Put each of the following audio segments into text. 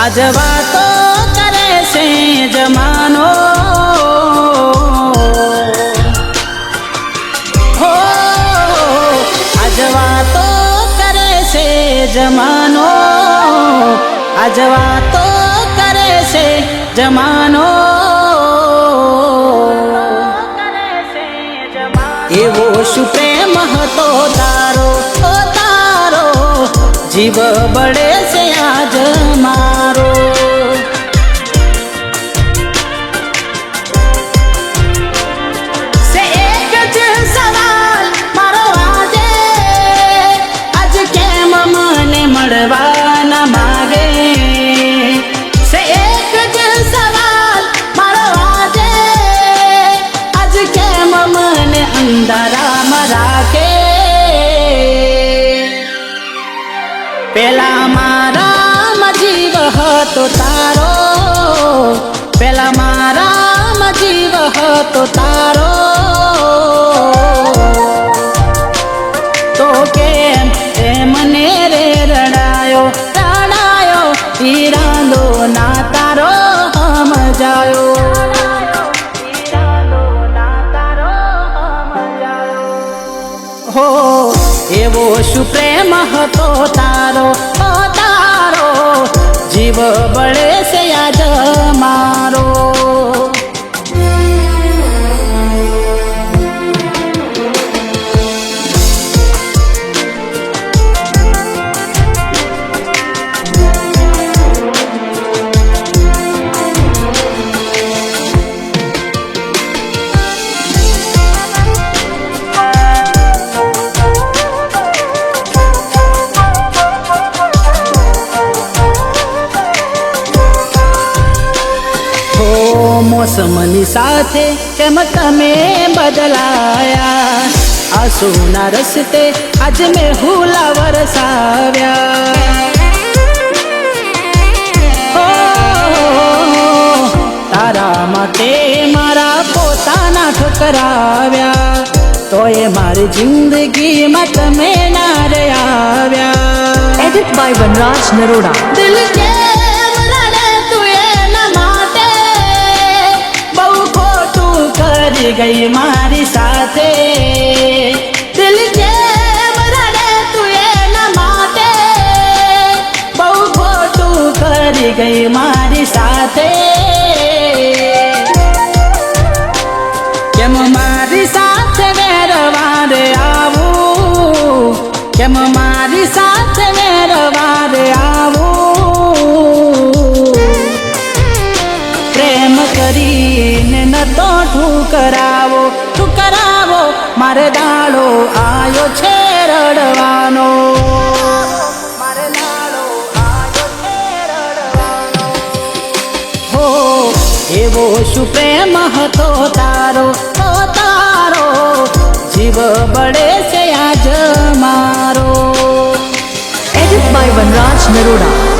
આજ વાતો કરે છે જમાનો હો આજ વાતો કરે છે જમાનો આજ વાતો કરે છે જમાનો એવો શું પ્રેમ હતો તારો ઓ તારો જીવ બળે છે આજ મારો. હતો તારો. પેલા મારા જીવ હતો તારો. તો કેમ એ મને રે રડાયો? રડાયો ઈરાદો ના તારો સમજાયો હો, એવો શું પ્રેમ હતો તારો? જીવ બળે મોસમની સાથે કેમ તમે બદલાયા આંસુના રસ્તે આજ મેં હુલા વરસાવ્યા હો, તારા માટે મારા પોતાના ઠકરાવ્યા તોય મારી જિંદગીમાં તમે ના રે આવ્યા Edit by Vanraj Naroda. દિલ કેમ ગઈ મારી સાથે. તું એના માટે બહુ ખોટું કરી ગઈ મારી સાથે. કેમ મારી સાથે વેરવારે આવું? કેમ મારી સાથે કરીને ન તો ઠુકરાવો ઠુકરાવો, મારે દાડો આયો છે રડવાનો. હો, એવો શું પ્રેમ હતો તારો? તો તારો જીવ બળે છે આજ મારો. Edit by Vanraj Naroda.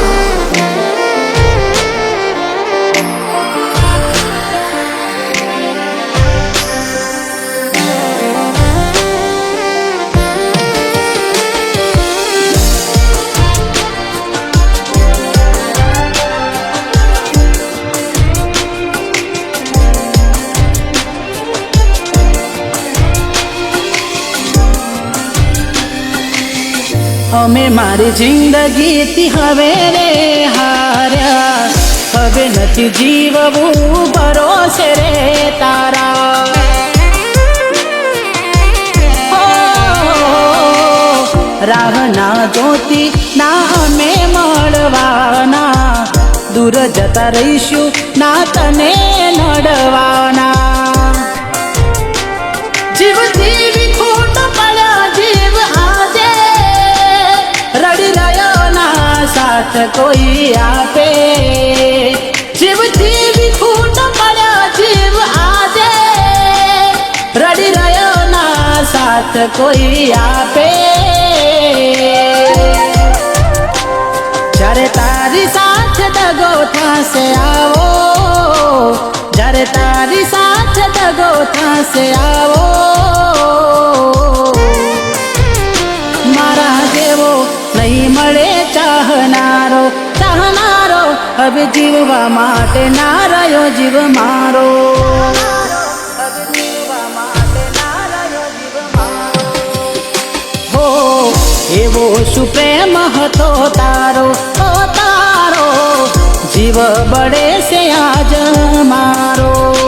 અમે મારી જિંદગીથી હવે રે હાર્યા હવે નથી જીવવું ભરોસે રે તારા રાહ ના જોતી ના અમે મળવાના દૂર જતા રહીશું ના તને નડવાના જીવ સાથ કોઈ આપે જીવ જીવી ખૂટ પડ્યો જીવ આજે રડી રહ્યો ના સાથ કોઈ આપે જ્યારે તારી સાથે દગો થશે આવો જ્યારે તારી સાથે દગો થશે આવો મારા જેવો મળે ચાહનારો ચાહનારો, હવે જીવવા માટે ના રહ્યો જીવ મારો. હો, એવો શું પ્રેમ હતો તારો તારો, જીવ બળે છે આજ મારો.